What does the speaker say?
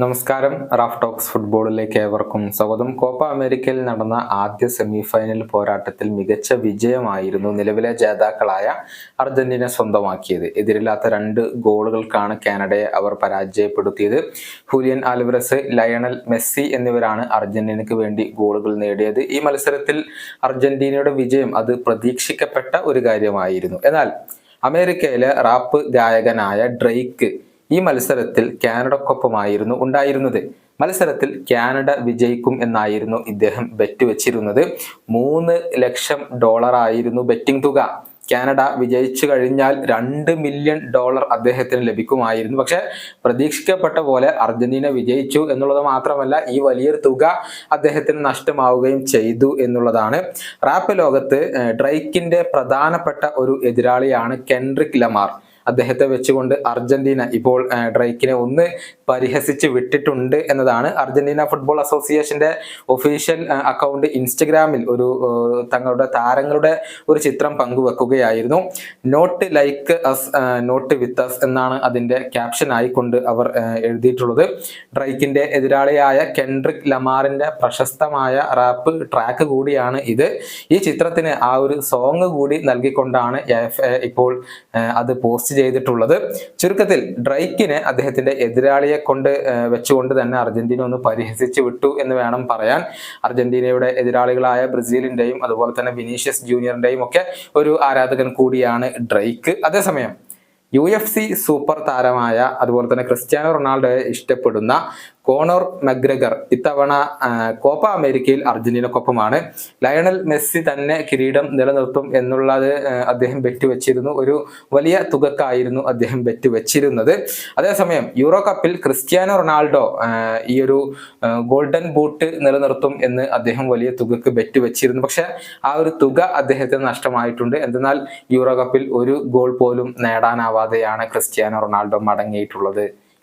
നമസ്കാരം. Raf talks ഫുട്ബോളിലേക്ക് ഏവർക്കും സ്വാഗതം. കോപ്പ അമേരിക്കയിൽ നടന്ന ആദ്യ സെമിഫൈനൽ പോരാട്ടത്തിൽ മികച്ച വിജയമായിരുന്നു നിലവിലെ ജേതാക്കളായ അർജന്റീന സ്വന്തമാക്കിയത്. എതിരില്ലാത്ത രണ്ട് ഗോളുകൾക്കാണ് കാനഡയെ അവർ പരാജയപ്പെടുത്തിയത്. ഹുലിയൻ ആൽവറസ് ലയണൽ മെസ്സി എന്നിവരാണ് അർജന്റീനയ്ക്ക് വേണ്ടി ഗോളുകൾ നേടിയത്. ഈ മത്സരത്തിൽ അർജന്റീനയുടെ വിജയം അത് പ്രതീക്ഷിക്കപ്പെട്ട ഒരു കാര്യമായിരുന്നു. എന്നാൽ അമേരിക്കയിലെ റാപ്പ് ഗായകനായ ഡ്രെയ്ക്ക് ഈ മത്സരത്തിൽ കാനഡക്കൊപ്പമായിരുന്നു ഉണ്ടായിരുന്നത്. മത്സരത്തിൽ കാനഡ വിജയിക്കും എന്നായിരുന്നു ഇദ്ദേഹം ബെറ്റ് വെച്ചിരുന്നത്. മൂന്ന് ലക്ഷം ഡോളർ ആയിരുന്നു ബെറ്റിംഗ് തുക. കാനഡ വിജയിച്ചു കഴിഞ്ഞാൽ രണ്ട് മില്യൺ ഡോളർ അദ്ദേഹത്തിന് ലഭിക്കുമായിരുന്നു. പക്ഷെ പ്രതീക്ഷിക്കപ്പെട്ട പോലെ അർജന്റീന വിജയിച്ചു എന്നുള്ളത് മാത്രമല്ല ഈ വലിയൊരു തുക അദ്ദേഹത്തിന് നഷ്ടമാവുകയും ചെയ്തു എന്നുള്ളതാണ്. റാപ്പ് ലോകത്ത് ഡ്രൈക്കിന്റെ പ്രധാനപ്പെട്ട ഒരു എതിരാളിയാണ് കെൻറിക് ലമാർ. അദ്ദേഹത്തെ വെച്ചുകൊണ്ട് അർജന്റീന ഇപ്പോൾ ഡ്രൈക്കിനെ ഒന്ന് പരിഹസിച്ച് വിട്ടിട്ടുണ്ട് എന്നതാണ് അർജന്റീന ഫുട്ബോൾ അസോസിയേഷന്റെ ഒഫീഷ്യൽ അക്കൗണ്ട് ഇൻസ്റ്റഗ്രാമിൽ ഒരു തങ്ങളുടെ താരങ്ങളുടെ ഒരു ചിത്രം പങ്കുവെക്കുകയായിരുന്നു. Not like us not with us എന്നാണ് അതിന്റെ ക്യാപ്ഷൻ ആയിക്കൊണ്ട് അവർ എഴുതിയിട്ടുള്ളത്. ഡ്രൈക്കിന്റെ എതിരാളിയായ കെൻഡ്രിക് ലമാറിന്റെ പ്രശസ്തമായ റാപ്പ് ട്രാക്ക് കൂടിയാണ് ഇത്. ഈ ചിത്രത്തിന് ആ ഒരു സോങ് കൂടി നൽകിക്കൊണ്ടാണ് ഇപ്പോൾ അത് പോസ്റ്റ് ചെയ്തിട്ടുള്ളത്. ചുരുക്കത്തിൽ ഡ്രൈക്കിനെ അദ്ദേഹത്തിന്റെ എതിരാളിയെ കൊണ്ട് വെച്ചുകൊണ്ട് തന്നെ അർജന്റീന ഒന്ന് പരിഹസിച്ചു വിട്ടു എന്ന് വേണം പറയാൻ. അർജന്റീനയുടെ എതിരാളികളായ ബ്രസീലിന്റെയും അതുപോലെ തന്നെ വിനീഷ്യസ് ജൂനിയറിന്റെയും ഒക്കെ ഒരു ആരാധകൻ കൂടിയാണ് ഡ്രൈക്ക്. അതേസമയം യു എഫ് സി സൂപ്പർ താരമായ അതുപോലെ തന്നെ ക്രിസ്ത്യാനോ റൊണാൾഡോയെ ഇഷ്ടപ്പെടുന്ന കോണോർ മഗ്രഗർ ഇത്തവണ കോപ്പ അമേരിക്കയിൽ അർജന്റീനക്കൊപ്പമാണ്. ലയണൽ മെസ്സി തന്നെ കിരീടം നിലനിർത്തും എന്നുള്ളത് അദ്ദേഹം ബെറ്റ് വെച്ചിരുന്നു. ഒരു വലിയ തുകക്കായിരുന്നു അദ്ദേഹം ബെറ്റ് വെച്ചിരുന്നത്. അതേസമയം യൂറോ കപ്പിൽ ക്രിസ്ത്യാനോ റൊണാൾഡോ ഈ ഒരു ഗോൾഡൻ ബൂട്ട് നിലനിർത്തും എന്ന് അദ്ദേഹം വലിയ തുകക്ക് ബെറ്റ് വെച്ചിരുന്നു. പക്ഷെ ആ ഒരു തുക അദ്ദേഹത്തിന് നഷ്ടമായിട്ടുണ്ട്. എന്തെന്നാൽ യൂറോ കപ്പിൽ ഒരു ഗോൾ പോലും നേടാനാവാതെയാണ് ക്രിസ്ത്യാനോ റൊണാൾഡോ മടങ്ങിയിട്ടുള്ളത്.